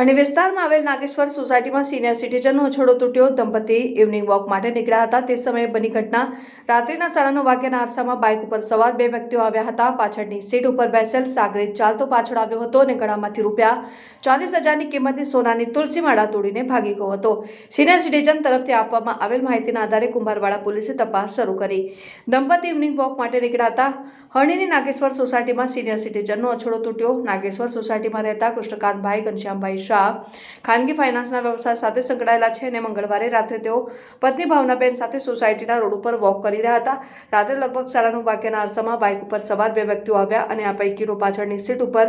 અને વિસ્તારમાં આવેલ નાગેશ્વર સોસાયટીમાં સિનિયર સિટીઝનનો છોડો તૂટ્યો. દંપતી ઇવનિંગ વોક માટે નીકળ્યા હતા. તે સમયે બની ઘટના. રાત્રિના સાડા નવ વાગ્યાના આરસામાં બાઇક ઉપર સવાર બે વ્યક્તિઓ આવ્યા હતા. પાછળની સીટ ઉપર બેસેલ સાગરીત ચાલતો પાછળ આવ્યો હતો અને ગળામાંથી રૂપિયા ચાલીસ હજારની કિંમતની સોનાની તુલસી માળા તોડીને ભાગી ગયો હતો. સિનિયર સિટીઝન તરફથી આપવામાં આવેલ માહિતીના આધારે કુંભારવાડા પોલીસે તપાસ શરૂ કરી. દંપતી ઇવનિંગ વોક માટે નીકળ્યા હતા. હણીની નાગેશ્વર સોસાયટીમાં સિનિયર સિટીઝનનો અછડો તૂટ્યો. નાગેશ્વર સોસાયટીમાં રહેતા કૃષ્ણકાંતભાઈ, ઘનશ્યામભાઈ શાહ ખાનગી ફાઇનાન્સના વ્યવસાય સાથે સંકળાયેલા છે અને મંગળવારે રાત્રે તેઓ પત્ની ભાવનાબેન સાથે સોસાયટીના રોડ ઉપર વોક કરી રહ્યા હતા. રાત્રે લગભગ સાડા નવ વાગ્યાના અરસામાં બાઇક ઉપર સવાર બે વ્યક્તિઓ આવ્યા અને આ પૈકીનો પાછળની સીટ ઉપર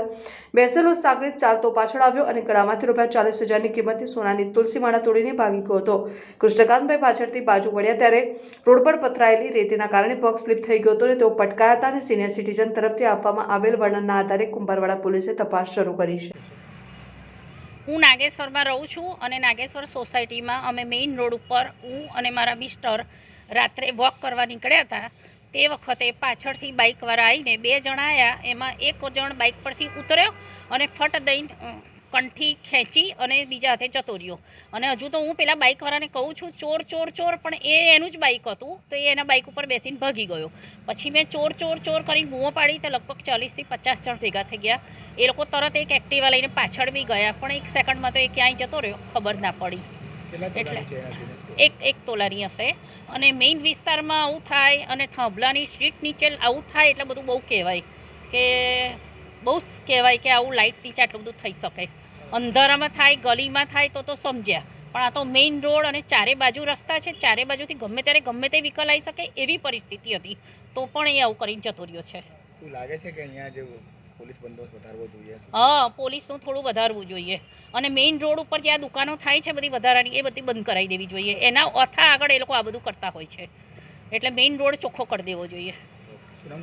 બેસેલો સાગરીત ચાલતો પાછળ આવ્યો અને ગળામાંથી રૂપિયા ચાલીસ હજારની કિંમતની સોનાની તુલસી માળા તોડીને ભાગી ગયો હતો. કૃષ્ણકાંતભાઈ પાછળથી બાજુ વળ્યા ત્યારે રોડ પર પથરાયેલી રેતીના કારણે પગ સ્લીપ થઈ ગયો હતો અને તેઓ પટકાયા હતા અને સિનિયર સિટીઝન તરફથી આપવામાં આવેલ વર્ણનના આધારે કુંભારવાડા પોલીસે તપાસ શરૂ કરી છે. હું નાગેશ્વરમાં રહું છું અને નાગેશ્વર સોસાયટીમાં અમે મેઇન રોડ ઉપર હું અને મારા મિસ્ટર રાત્રે વોક કરવા નીકળ્યા હતા. તે વખતે પાછળથી બાઇકવાળા આવીને બે જણા આવ્યા એમાં એક જણ બાઇક પરથી ઉતર્યો અને ફટ દઈને કંઠી ખેંચી અને બીજા હાથે જતો રહ્યો અને હજુ તો હું પેલા બાઇકવાળાને કહું છું ચોર ચોર ચોર પણ એ એનું જ બાઇક હતું તો એ એના બાઇક ઉપર બેસીને ભાગી ગયો. પછી મેં ચોર ચોર ચોર કરીને બૂમો પાડી તો લગભગ ચાલીસથી પચાસ જણ ભેગા થઈ ગયા. એ લોકો તરત એક એક્ટિવા લઈને પાછળ બી ગયા પણ એક સેકન્ડમાં તો એ ક્યાંય જતો રહ્યો ખબર ના પડી. એટલે એક એક તોલાની હશે. અને મેઇન વિસ્તારમાં આવું થાય અને થાંભલાની સ્ટ્રીટ નીચે આવું થાય એટલે બધું બહુ કહેવાય કે બહુ જ કહેવાય કે આવું લાઇટ નીચે આટલું બધું થઈ શકે. અંધારામાં થાય ગલીમાં થાય તો તો સમજ્યા. પણ આ તો મેઇન રોડ અને ચારે બાજુ રસ્તા છે ચારે બાજુથી ગમે ત્યારે ગમે તે વ્હીકલ આવી શકે એવી પરિસ્થિતિ હતી. તો પણ એ આવું કરીને જતો રહ્યો છે. શું લાગે છે કે અહીંયા જે પોલીસ બંદોબસ્ત વધારવો જોઈએ હા પોલીસનું થોડું વધારવું જોઈએ. અને મેઇન રોડ ઉપર જ્યાં દુકાનો થાય છે બધી વધારાની એ બધી બંધ કરાવી દેવી જોઈએ. એના અથા આગળ એ લોકો આ બધું કરતા હોય છે. એટલે મેઇન રોડ ચોખ્ખો કરી દેવો જોઈએ.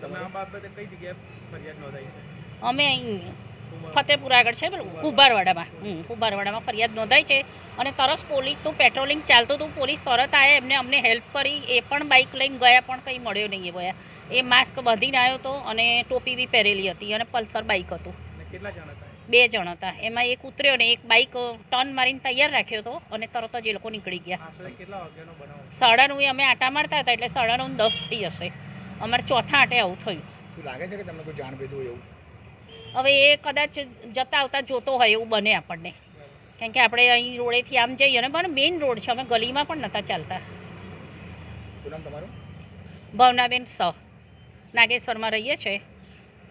તમે આ બાબતે કઈ જગ્યાએ ફરિયાદ નોંધાઈ છે? અમે અહીં ફતેપુરા આગળ છે પેલું કુંભારવાડામાં. કુંભારવાડામાં. ફરિયાદ નોંધાઈ છે અને તરત પોલીસનું પેટ્રોલિંગ ચાલતું હતું પોલીસ તરત આવ્યા એમને અમને હેલ્પ કરી એ પણ બાઇક લઈને ગયા પણ કંઈ મળ્યો નહીં એ ગયા એ માસ્ક બાંધીને આવ્યો હતો અને ટોપી બી પહેરેલી હતી અને પલ્સર બાઇક હતું. અને કેટલા જણ હતા? બે જણ હતા. એમાં એક ઉતર્યો ને એક બાઇક ટર્ન મારીને તૈયાર રાખ્યો હતો અને તરત જ એ લોકો નીકળી ગયા. સાડા એ અમે આટા મારતા હતા એટલે સાડાનું દસ થઈ હશે. અમારે ચોથા આટે આવું થયું. લાગે છે કે તમને કોઈ જાણ ભેદું એવું? હવે એ કદાચ જતા આવતા જોતો હોય એવું બને આપણને. કારણ કે આપણે અહીં રોડેથી આમ જઈએ અને પણ મેઇન રોડ છે અમે ગલીમાં પણ નહોતા ચાલતા. ભાવનાબેન સ. નાગેશ્વરમાં રહીએ છીએ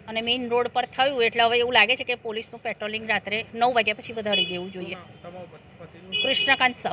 અને મેઇન રોડ પર થયું એટલે હવે એવું લાગે છે કે પોલીસનું પેટ્રોલિંગ રાત્રે નવ વાગ્યા પછી વધારી દેવું જોઈએ. કૃષ્ણકાંત સ.